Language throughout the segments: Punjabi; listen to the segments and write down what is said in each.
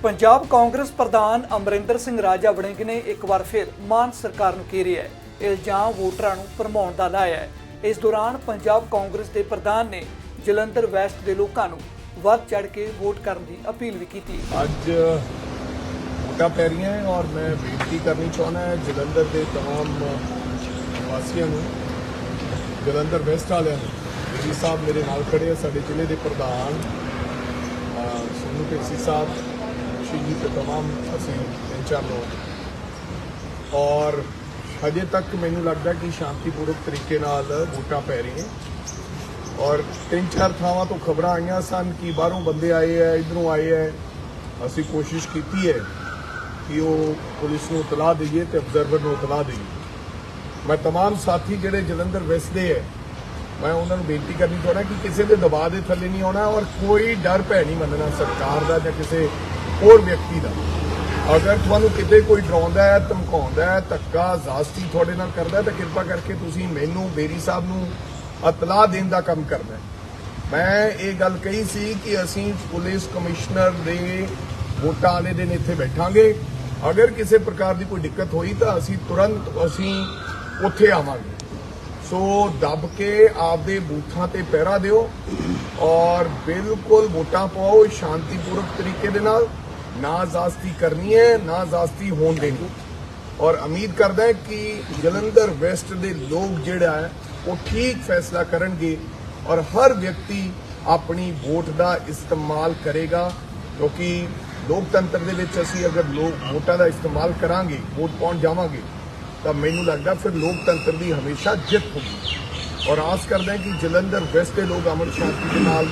ਪੰਜਾਬ ਕਾਂਗਰਸ ਪ੍ਰਧਾਨ ਅਮਰਿੰਦਰ ਸਿੰਘ ਰਾਜਾ ਵੜਿੰਗ ਨੇ ਇੱਕ ਵਾਰ ਫਿਰ ਮਾਨ ਸਰਕਾਰ ਨੂੰ ਘੇਰਿਆ ਹੈ ਇਲਜ਼ਾਮ ਵੋਟਰਾਂ ਨੂੰ ਭਰਮਾਉਣ ਦਾ ਲਾਇਆ ਹੈ ਇਸ ਦੌਰਾਨ ਪੰਜਾਬ ਕਾਂਗਰਸ ਦੇ ਪ੍ਰਧਾਨ ਨੇ ਜਲੰਧਰ ਵੈਸਟ ਦੇ ਲੋਕਾਂ ਨੂੰ ਵੱਧ ਚੜ ਕੇ ਵੋਟ ਕਰਨ ਦੀ ਅਪੀਲ ਵੀ ਕੀਤੀ ਅੱਜ ਵੋਟਾਂ ਪੈ ਰਹੀਆਂ ਹੈ ਔਰ ਮੈਂ ਬੇਨਤੀ ਕਰਨੀ ਚਾਹੁੰਦਾ ਹਾਂ ਜਲੰਧਰ ਦੇ तमाम ਵਾਸੀਆਂ ਨੂੰ ਜਲੰਧਰ ਵੈਸਟ ਵਾਲਿਆਂ ਨੂੰ ਜੀ ਸਾਹਿਬ ਮੇਰੇ ਨਾਲ ਖੜੇ ਆ ਸਾਡੇ ਜ਼ਿਲ੍ਹੇ ਦੇ ਪ੍ਰਧਾਨ ਅਹ ਸੋਨੂ ਢੇਸੀ ਸਾਹਿਬ ਸ਼੍ਰੀ ਜੀ ਤੇ तमाम ਅਸੀਂ ਤਿੰਨ ਚਾਰ ਲੋਕ ਔਰ ਹਜੇ ਤੱਕ ਮੈਨੂੰ ਲੱਗਦਾ ਕਿ ਸ਼ਾਂਤੀਪੂਰਵਕ ਤਰੀਕੇ ਨਾਲ ਵੋਟਾਂ ਪੈ ਰਹੀਆਂ ਔਰ ਤਿੰਨ ਚਾਰ ਥਾਵਾਂ ਤੋਂ ਖਬਰਾਂ ਆਈਆਂ ਸਨ ਕਿ ਬਾਹਰੋਂ ਬੰਦੇ ਆਏ ਐ ਇਧਰੋਂ ਆਏ ਐ ਅਸੀਂ ਕੋਸ਼ਿਸ਼ ਕੀਤੀ ਹੈ ਕਿ ਉਹ ਪੁਲਿਸ ਨੂੰ ਇਤਲਾਹ ਦਈਏ ਤੇ ਅਬਜ਼ਰਵਰ ਨੂੰ ਇਤਲਾਹ ਦਈਏ ਮੈਂ तमाम ਸਾਥੀ ਜਿਹੜੇ ਜਲੰਧਰ ਵਸਦੇ ਐ ਮੈਂ ਉਹਨਾਂ ਨੂੰ ਬੇਨਤੀ ਕਰਨੀ ਚਾਹੁੰਦਾ ਕਿ ਕਿਸੇ ਦੇ ਦਬਾਅ ਦੇ ਥੱਲੇ ਨਹੀਂ ਆਉਣਾ ਔਰ ਕੋਈ ਡਰ ਭੈ ਨਹੀਂ ਮੰਨਣਾ ਸਰਕਾਰ ਦਾ ਜਾਂ ਕਿਸੇ ਹੋਰ ਵਿਅਕਤੀ ਦਾ। ਅਗਰ ਤੁਹਾਨੂੰ ਕਿਤੇ ਕੋਈ ਡਰਾਉਂਦਾ ਹੈ, ਧਮਕਾਉਂਦਾ ਹੈ, ਧੱਕਾ, ਜ਼ਾਸਤੀ ਤੁਹਾਡੇ ਨਾਲ ਕਰਦਾ ਤਾਂ ਕਿਰਪਾ ਕਰਕੇ ਤੁਸੀਂ ਮੈਨੂੰ, ਬੇਰੀ ਸਾਹਿਬ ਨੂੰ ਇਤਲਾਹ ਦੇਣ ਦਾ ਕੰਮ ਕਰਨਾ ਮੈਂ ਇਹ ਗੱਲ ਕਹੀ ਸੀ ਕਿ ਅਸੀਂ ਪੁਲਿਸ ਕਮਿਸ਼ਨਰ ਦੇ ਵੋਟਾਂ ਵਾਲੇ ਦਿਨ ਇੱਥੇ ਬੈਠਾਂਗੇ। ਅਗਰ ਕਿਸੇ ਪ੍ਰਕਾਰ ਦੀ ਕੋਈ ਦਿੱਕਤ ਹੋਈ ਤਾਂ ਅਸੀਂ ਤੁਰੰਤ ਅਸੀਂ ਉੱਥੇ ਆਵਾਂਗੇ। ਸੋ ਦੱਬ ਕੇ ਆਪਦੇ ਬੂਥਾਂ ਤੇ ਪਹਿਰਾ ਦਿਓ ਔਰ ਬਿਲਕੁਲ ਵੋਟਾਂ ਪਾਓ ਸ਼ਾਂਤੀਪੂਰਵਕ ਤਰੀਕੇ ਦੇ ਨਾਲ। ਨਾਜ਼ਾਸਤੀ ਕਰਨੀ ਹੈ ਨਾਜ਼ਾਸਤੀ ਹੋਣ ਦੇਣੀ ਔਰ ਉਮੀਦ ਕਰਦਾ ਹੈ ਕਿ ਜਲੰਧਰ ਵੈਸਟ ਦੇ ਲੋਕ ਜਿਹੜਾ ਹੈ ਉਹ ਠੀਕ ਫੈਸਲਾ ਕਰਨਗੇ ਔਰ ਹਰ ਵਿਅਕਤੀ ਆਪਣੀ ਵੋਟ ਦਾ ਇਸਤੇਮਾਲ ਕਰੇਗਾ ਕਿਉਂਕਿ ਲੋਕਤੰਤਰ ਦੇ ਵਿੱਚ ਅਸੀਂ ਅਗਰ ਲੋਕ ਵੋਟਾਂ ਦਾ ਇਸਤੇਮਾਲ ਕਰਾਂਗੇ ਵੋਟ ਪਾਉਣ ਜਾਵਾਂਗੇ ਤਾਂ ਮੈਨੂੰ ਲੱਗਦਾ ਫਿਰ ਲੋਕਤੰਤਰ ਦੀ ਹਮੇਸ਼ਾ ਜਿੱਤ ਹੋਊਗੀ ਔਰ ਆਸ ਕਰਦਾ ਹਾਂ ਕਿ ਜਲੰਧਰ ਵੈਸਟ ਦੇ ਲੋਕ ਅਮਨ ਸ਼ਾਂਤੀ ਦੇ ਨਾਲ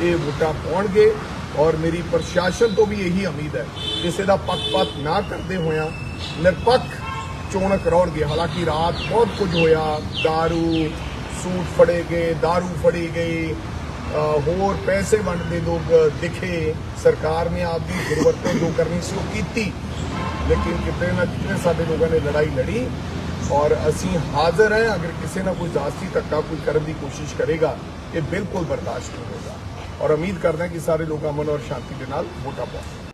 ਇਹ ਵੋਟਾਂ ਪਾਉਣਗੇ ਔਰ ਮੇਰੀ ਪ੍ਰਸ਼ਾਸਨ ਤੋਂ ਵੀ ਇਹੀ ਉਮੀਦ ਹੈ ਕਿਸੇ ਦਾ ਪੱਖਪਾਤ ਨਾ ਕਰਦੇ ਹੋਇਆਂ ਨਿਰਪੱਖ ਚੋਣ ਕਰਾਉਣਗੇ ਹਾਲਾਂਕਿ ਰਾਤ ਬਹੁਤ ਕੁਝ ਹੋਇਆ दारू ਸੂਟ ਫੜੇ ਗਏ दारू ਫੜੀ ਗਈ ਅ, ਹੋਰ ਪੈਸੇ ਵੰਡਦੇ ਲੋਕ ਦਿਖੇ ਸਰਕਾਰ ਨੇ ਆਪਦੀ ਗੁਰਵਰਤੋਂ ਜੋ ਕਰਨੀ ਸੀ ਉਹ ਕੀਤੀ ਲੇਕਿਨ ਕਿਤੇ ਨਾ ਕਿਤੇ ਸਾਡੇ ਲੋਕਾਂ ਨੇ ਲੜਾਈ ਲੜੀ ਔਰ ਅਸੀਂ ਹਾਜ਼ਰ ਹਾਂ ਅਗਰ ਕਿਸੇ ਨਾ ਕੋਈ ਜ਼ਾਸਤੀ ਧੱਕਾ ਕੋਈ ਕਰਨ ਦੀ ਕੋਸ਼ਿਸ਼ ਕਰੇਗਾ ਇਹ ਬਿਲਕੁਲ ਬਰਦਾਸ਼ਤ ਨਹੀਂ ਹੋਗਾ ਔਰ ਉਮੀਦ ਕਰਦਾ ਹਾਂ ਕਿ ਸਾਰੇ ਲੋਕ ਅਮਨ ਔਰ ਸ਼ਾਂਤੀ ਦੇ ਨਾਲ ਵੋਟਾਂ ਪਾਉਣਗੇ